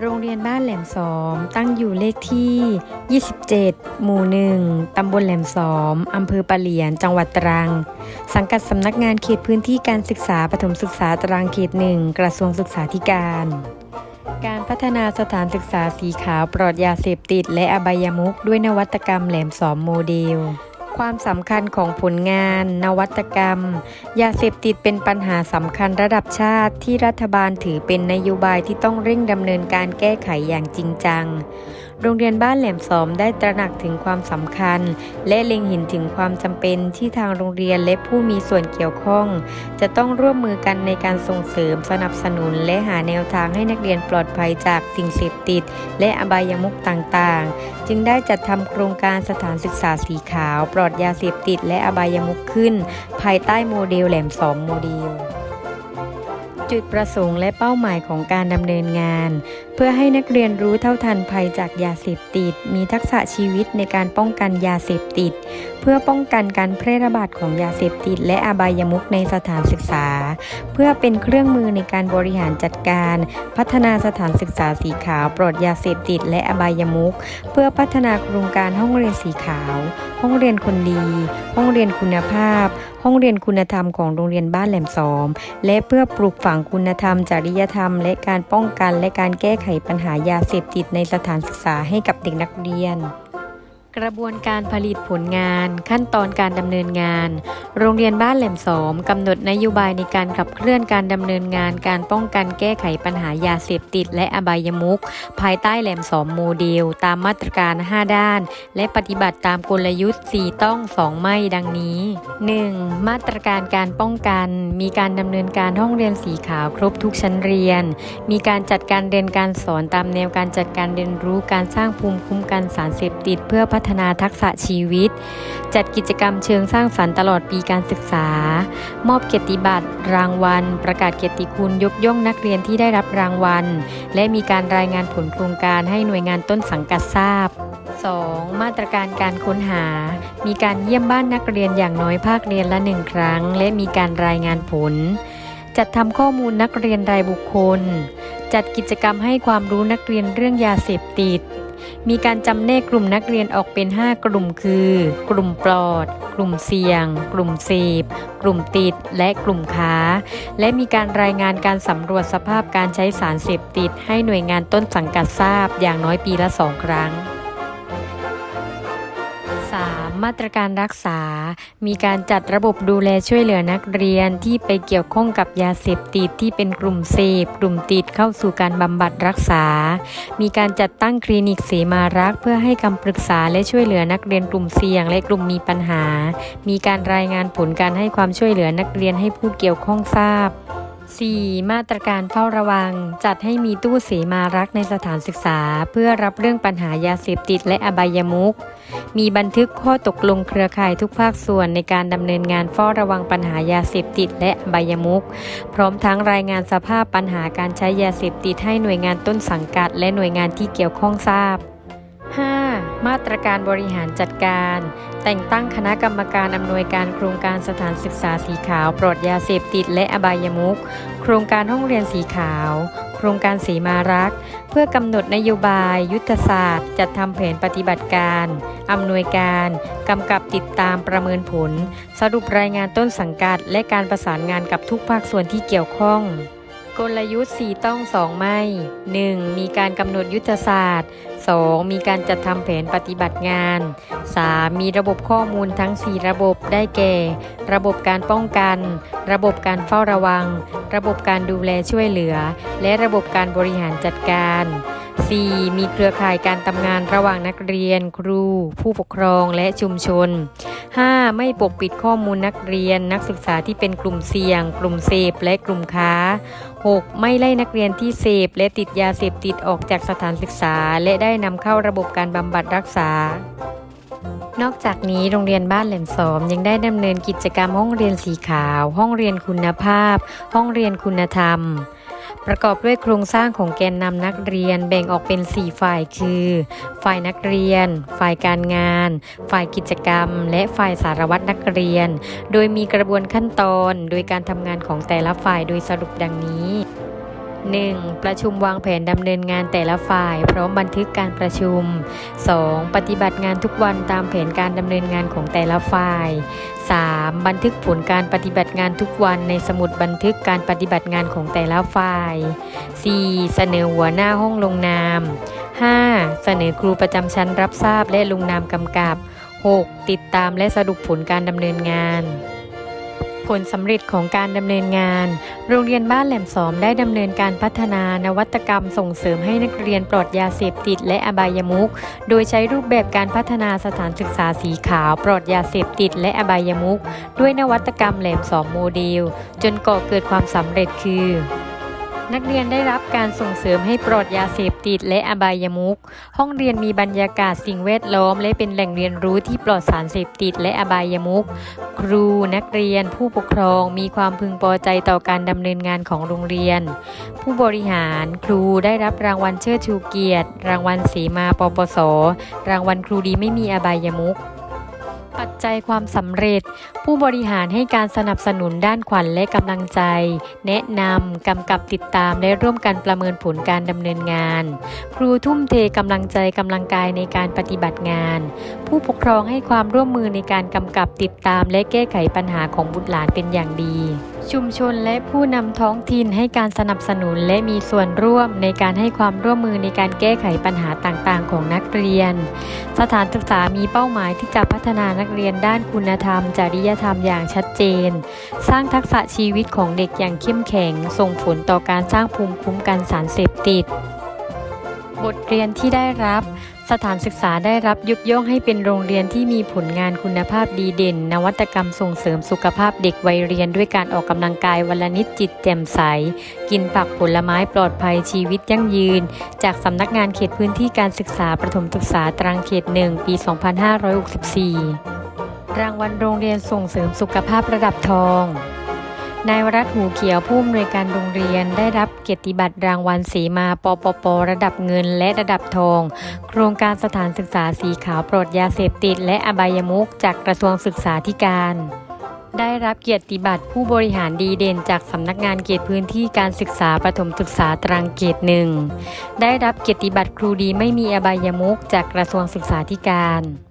โรงเรียนบ้านแหลมสอมตั้งอยู่เลขที่ 27 หมู่1ตำบลแหลมสอมอำเภอปะเหลียน จังหวัดตรัง สังกัดสำนักงานเขตพื้นที่การศึกษาปฐมศึกษาตรังเขตหนึ่งกระทรวงศึกษาธิการ การพัฒนาสถานศึกษาสีขาวปลอดยาเสพติด และอบายมุขด้วยนวัตกรรมแหลมสอมโมเดล ความสำคัญของผลงาน นวัตกรรม ยาเสพติดเป็นปัญหาสำคัญระดับชาติที่รัฐบาลถือเป็นนโยบายที่ต้องเร่งดำเนินการแก้ไขอย่างจริงจัง โรงเรียนบ้านแหลมสอมได้ตระหนักถึงความสำคัญ และเล็งเห็นถึงความจำเป็นที่ทางโรงเรียนและผู้มีส่วนเกี่ยวข้อง จะต้องร่วมมือกันในการส่งเสริมสนับสนุน และหาแนวทางให้นักเรียนปลอดภัยจากสิ่งเสพติด และอบายมุขต่างๆ จึงได้จัดทำโครงการสถานศึกษาสีขาวปลอดยาเสพติดและอบายมุขขึ้น ภายใต้โมเดลแหลมสอมโมเดล จุดประสงค์และเป้าหมายของการดำเนินงาน เพื่อให้นักเรียนรู้เท่าทันภัยจากยาเสพติด มีทักษะชีวิตในการป้องกันยาเสพติด เพื่อป้องกันการแพร่ระบาดของยาเสพติด และอบายมุขในสถานศึกษา เพื่อเป็นเครื่องมือในการบริหารจัดการ พัฒนาสถานศึกษาสีขาวปลอดยาเสพติด และอบายมุขเพื่อพัฒนาโครงการห้องเรียนสีขาว ห้องเรียนคนดี ห้องเรียนคุณภาพ ห้องเรียนคุณธรรมของโรงเรียนบ้านแหลมสอม และเพื่อปลูกฝังคุณธรรม จริยธรรม และการป้องกันและการแก้ไขปัญหายาเสพติดในสถานศึกษาให้กับเด็กนักเรียน กระบวนการผลิตผลงาน ขั้นตอนการดำเนินงาน โรงเรียนบ้านแหลมสอมกำหนดนโยบายในการขับเคลื่อนการดำเนินงาน การป้องกันแก้ไขปัญหายาเสพติด และอบายมุขภายใต้แหลมสอมโมเดล ตามมาตรการ 5 ด้าน และปฏิบัติตามกลยุทธ์ 4 ต้อง 2 ไม่ดังนี้ 1. มาตรการการป้องกัน มีการดำเนินการห้องเรียนสีขาวครบทุกชั้นเรียน มีการจัดการเรียนการสอนตามแนวการจัดการเรียนรู้การสร้างภูมิคุ้มกันสารเสพติดเพื่อพััฒนาทักษะชีวิต จัดกิจกรรมเชิงสร้างสรรค์ตลอดปีการศึกษา มอบเกียรติบัตร รางวัล ประกาศเกียรติคุณยกย่องนักเรียนที่ได้รับรางวัล และมีการรายงานผลโครงการให้หน่วยงานต้นสังกัดทราบ 2. มาตรการการค้นหา มีการเยี่ยมบ้านนักเรียนอย่างน้อยภาคเรียนละหนึ่งครั้ง และมีการรายงานผล จัดทำข้อมูลนักเรียนรายบุคคล จัดกิจกรรมให้ความรู้นักเรียนเรื่องยาเสพติด มีการจำแนกกลุ่มนักเรียนออกเป็น 5 กลุ่มคือ กลุ่มปลอด กลุ่มเสี่ยง กลุ่มเสพกลุ่มติด และกลุ่มค้า และมีการรายงานการสำรวจสภาพการใช้สารเสพติด ให้หน่วยงานต้นสังกัดทราบอย่างน้อยปีละ2ครั้ง 3. มาตรการรักษา มีการจัดระบบดูแลช่วยเหลือนักเรียนที่ไปเกี่ยวข้องกับยาเสพติดที่เป็นกลุ่มเสพ กลุ่มติดเข้าสู่การบำบัดรักษา มีการจัดตั้งคลินิกเสมารักเพื่อให้คำปรึกษาและช่วยเหลือนักเรียนกลุ่มเสี่ยงและกลุ่มมีปัญหา มีการรายงานผลการให้ความช่วยเหลือนักเรียนให้ผู้เกี่ยวข้องทราบ 4. มาตรการเฝ้าระวัง จัดให้มีตู้เสมารักในสถานศึกษา เพื่อรับเรื่องปัญหายาเสพติดและอบายมุขมีบันทึกข้อตกลงเครือข่ายทุกภาคส่วนในการดำเนินงานเฝ้าระวังปัญหายาเสพติดและอบายมุขพร้อมทั้งรายงานสภาพปัญหาการใช้ยาเสพติดให้หน่วยงานต้นสังกัด และหน่วยงานที่เกี่ยวข้องทราบ 5. มาตรการบริหารจัดการ แต่งตั้งคณะกรรมการอำนวยการโครงการสถานศึกษาสีขาวปลอดยาเสพติดและอบายมุขโครงการห้องเรียนสีขาว โครงการสีมารัก เพื่อกำหนดนโยบาย ยุทธศาสตร์ จัดทำแผนปฏิบัติการอำนวยการกำกับติดตามประเมินผล สรุปรายงานต้นสังกัด และการประสานงานกับทุกภาคส่วนที่เกี่ยวข้องกลยุทธ์ 4 ต้อง 2 ไม่ 1. มีการกำหนดยุทธศาสตร์ 2. มีการจัดทำแผนปฏิบัติงาน 3. มีระบบข้อมูลทั้ง 4 ระบบได้แก่ ระบบการป้องกัน ระบบการเฝ้าระวัง ระบบการดูแลช่วยเหลือ และระบบการบริหารจัดการ 4. มีเครือข่ายการทำงานระหว่างนักเรียน ครู ผู้ปกครองและชุมชน 5. ไม่ปกปิดข้อมูลนักเรียน นักศึกษาที่เป็นกลุ่มเสี่ยง กลุ่มเสพและกลุ่มค้า 6. ไม่ไล่นักเรียนที่เสพและติดยาเสพติดออกจากสถานศึกษา และได้นำเข้าระบบการบำบัดรักษา นอกจากนี้โรงเรียนบ้านแหลมสอมยังได้ดำเนินกิจกรรมห้องเรียนสีขาว ห้องเรียนคุณภาพ ห้องเรียนคุณธรรม ประกอบด้วยโครงสร้างของแกนนำนักเรียนแบ่งออกเป็น 4 ฝ่ายคือ ฝ่ายนักเรียน ฝ่ายการงาน ฝ่ายกิจกรรม และฝ่ายสารวัตรนักเรียน โดยมีกระบวนขั้นตอน โดยการทำงานของแต่ละฝ่ายโดยสรุปดังนี้ 1. ประชุมวางแผนดำเนินงานแต่ละฝ่าย พร้อมบันทึกการประชุม 2. ปฏิบัติงานทุกวันตามแผนการดำเนินงานของแต่ละฝ่าย 3. บันทึกผลการปฏิบัติงานทุกวันในสมุดบันทึกการปฏิบัติงานของแต่ละฝ่าย 4. เสนอหัวหน้าห้องลงนาม 5. เสนอครูประจำชั้นรับทราบและลงนามกำกับ 6. ติดตามและสรุปผลการดำเนินงาน ผลสำเร็จของการดำเนินงาน โรงเรียนบ้านแหลมสอมได้ดำเนินการพัฒนานวัตกรรมส่งเสริมให้นักเรียนปลอดยาเสพติดและอบายมุข โดยใช้รูปแบบการพัฒนาสถานศึกษาสีขาว ปลอดยาเสพติดและอบายมุข ด้วยนวัตกรรมแหลมสอมโมเดล จนก่อเกิดความสำเร็จคือ นักเรียนได้รับการส่งเสริมให้ปลอดยาเสพติดและอบายมุขห้องเรียนมีบรรยากาศสิ่งแวดล้อม และเป็นแหล่งเรียนรู้ที่ปลอดสารเสพติดและอบายมุขครูนักเรียน ผู้ปกครองมีความพึงพอใจต่อการดำเนินงานของโรงเรียน ผู้บริหารครูได้รับรางวัลเชิดชูเกียรติ รางวัลสีมาปปส รางวัลครูดีไม่มีอบายมุข ปัจจัยความสำเร็จ ผู้บริหารให้การสนับสนุนด้านขวัญและกำลังใจ แนะนำกำกับติดตามและร่วมกันประเมินผลการดำเนินงาน ครูทุ่มเทกำลังใจกำลังกายในการปฏิบัติงาน ผู้ปกครองให้ความร่วมมือในการกำกับติดตามและแก้ไขปัญหาของบุตรหลานเป็นอย่างดี ชุมชนและผู้นำท้องถิ่นให้การสนับสนุนและมีส่วนร่วมในการให้ความร่วมมือในการแก้ไขปัญหาต่างๆ ของนักเรียน สถานศึกษามีเป้าหมายที่จะพัฒนานักเรียนด้านคุณธรรม จริยธรรมอย่างชัดเจน สร้างทักษะชีวิตของเด็กอย่างเข้มแข็ง ส่งผลต่อการสร้างภูมิคุ้มกันสารเสพติด บทเรียนที่ได้รับ สถานศึกษาได้รับยกย่องให้เป็นโรงเรียนที่มีผลงานคุณภาพดีเด่น นวัตกรรมส่งเสริมสุขภาพเด็กวัยเรียน ด้วยการออกกำลังกายวันละนิดจิตแจ่มใส กินผักผลไม้ปลอดภัยชีวิตยั่งยืน จากสำนักงานเขตพื้นที่การศึกษาประถมศึกษาตรังเขตหนึ่งปี 2564 รางวัลโรงเรียนส่งเสริมสุขภาพระดับทอง นายวรัตหูเขียวผู้อำนวยการโรงเรียนได้รับเกียรติบัตรรางวัลสีมาปปป ระดับเงินและระดับทอง โครงการสถานศึกษาสีขาวปลอดยาเสพติด และอบายมุขจากกระทรวงศึกษาธิการ ได้รับเกียรติบัตรผู้บริหารดีเด่นจากสำนักงานเขตพื้นที่การศึกษาประถมศึกษาตรังเขตหนึ่งได้รับเกียรติบัตรครูดีไม่มีอบายมุขจากกระทรวงศึกษาธิการ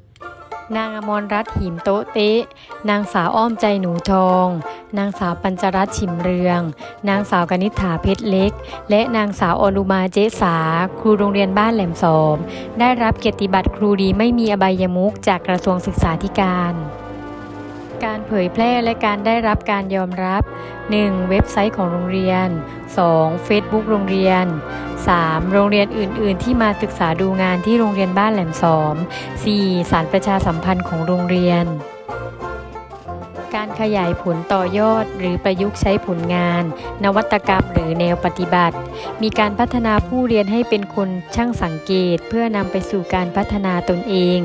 นางอมรรัตน์หิมโตเตะ นางสาวอ้อมใจหนูทอง นางสาวปัญจรัตน์ฉิมเรือง นางสาวกนิษฐาเพชรเล็ก และนางสาวอนุมาเจสา ครูโรงเรียนบ้านแหลมสอม ได้รับเกียรติบัตรครูดีไม่มีอบายมุขจากกระทรวงศึกษาธิการ การเผยแพร่และการได้รับการยอมรับ 1. เว็บไซต์ของโรงเรียน 2. Facebook โรงเรียน 3. โรงเรียนอื่น ๆ ที่มาศึกษาดูงานที่โรงเรียนบ้านแหลมสอม 4. สารประชาสัมพันธ์ของโรงเรียน ขยายผลต่อยอด หรือประยุกต์ใช้ผลงาน นวัตกรรมหรือแนวปฏิบัติ มีการพัฒนาผู้เรียนให้เป็นคนช่างสังเกต เพื่อนำไปสู่การพัฒนาตนเอง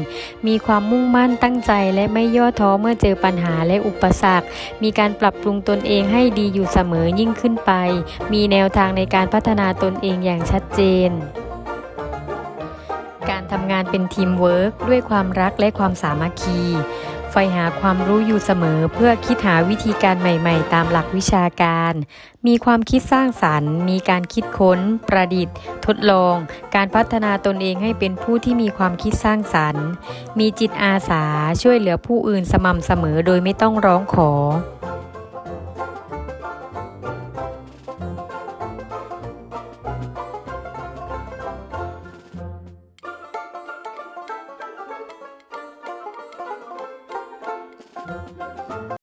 มีความมุ่งมั่นตั้งใจและไม่ย่อท้อเมื่อเจอปัญหาและอุปสรรค มีการปรับปรุงตนเองให้ดีอยู่เสมอยิ่งขึ้นไป มีแนวทางในการพัฒนาตนเองอย่างชัดเจนการทำงานเป็นทีมเวิร์กด้วยความรักและความสามัคคี ใฝ่หาความรู้อยู่เสมอเพื่อคิดหาวิธีการใหม่ ๆ ตามหลักวิชาการ มีความคิดสร้างสรรค์ มีการคิดค้น ประดิษฐ์ ทดลอง การพัฒนาตนเองให้เป็นผู้ที่มีความคิดสร้างสรรค์ มีจิตอาสาช่วยเหลือผู้อื่นสม่ำเสมอโดยไม่ต้องร้องขอ